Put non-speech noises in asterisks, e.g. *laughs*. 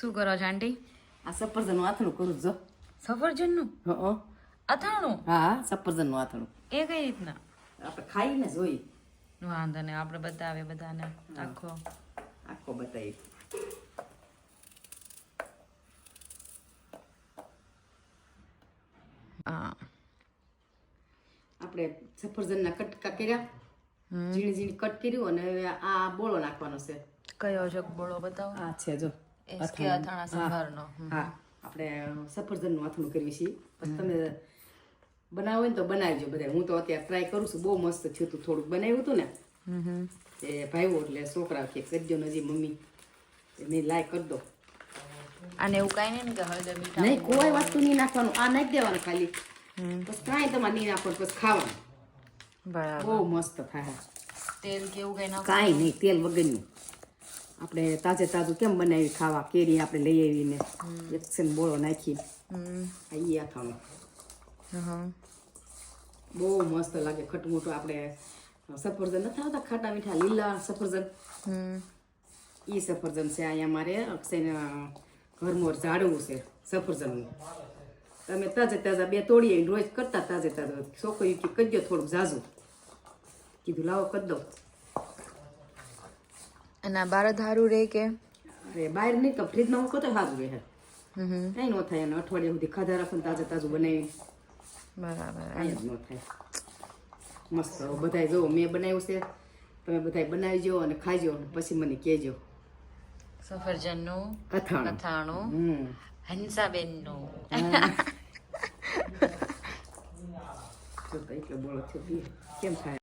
શું કરો છો આંટી? આ સફરજનનું આથણું કરું જો. સફરજનનું? હં. અથાણું હા સફરજનનું આથણું. એ કઈ રીતના? આપણે ખાઈને જોઈ વાંધો નહીં આપણે બતાવે બધાને. આખો. આખો બતાવી હા. આપણે સફરજનના કટકા કર્યા. ઝીણી ઝીણી કટ કર્યું અને હવે આ બોળો નાખવાનો છે. કયો છે બોળો બતાવો? આ છે જો. અથાણા. સંભારનો. હા આપણે સફરજનનું કરવી છીએ. પછી તમે બનાવો ને તો બનાવજો બધા. હું તો અત્યારે ટ્રાય કરું છું. બહુ મસ્ત થયું હતું થોડુંક. બનાવ્યું હતું ને. એ ભાઈઓ એટલે છોકરા કે કરજો નજી મમ્મી. મેં લાય કરી દો. આને એવું કાંઈ નહીં કે હળદર મીઠા નહીં કોઈ વસ્તુ નહીં નાખવાનું. આ નાખી દેવાનું ખાલી. પછી કાંઈ તમારે નહીં નાખવાનું. પછી ખાવાનું. બરાબર. બહુ મસ્ત થાય. તેલ કેવું કઈ કઈ કાંઈ નહીં. તેલ વગરનું. આપણે તાજે તાજું કેમ બનાવી ખાવા? કેરી આપણે લઈ આવીને. એક છે ને બોળો નાખી. હમ. આ ઈ આથાણું હં. બહુ મસ્ત લાગે ખટમૂટું. આપણે સફરજન નથી આવતા ખાટા મીઠા લીલા સફરજન. હમ. ઈ સફરજન છે અહીંયા મારે. અક્ષયના ઘરમોર ઝાડવું છે સફરજનનું. તમે તાજે તાજા બે તોડી આવીને રોજ કરતા તાજે તાજા. છોકરી કે કરજો થોડુંક ઝાઝું. કીધું લાવો કરી દો અને બાર ધારું રે કે? અરે બહાર નહીં તો ફ્રીજમાં મૂકો તો સારું રહે હમ. હમ. કાંઈ ન થાય એને અઠવાડિયા સુધી ખાધા રાખો તાજે તાજું બનાવી બરાબર. કાંઈ ન થાય. મસ્ત બધાય જો મેં બનાવ્યું છે. તમે બધાય બનાવજો અને ખાજો અને પછી મને કહેજો. સફરજનનું અથાણું. અથાણું. હમ. હંસાબેનનું. *laughs* એટલો બોલો થયો કેમ થાય?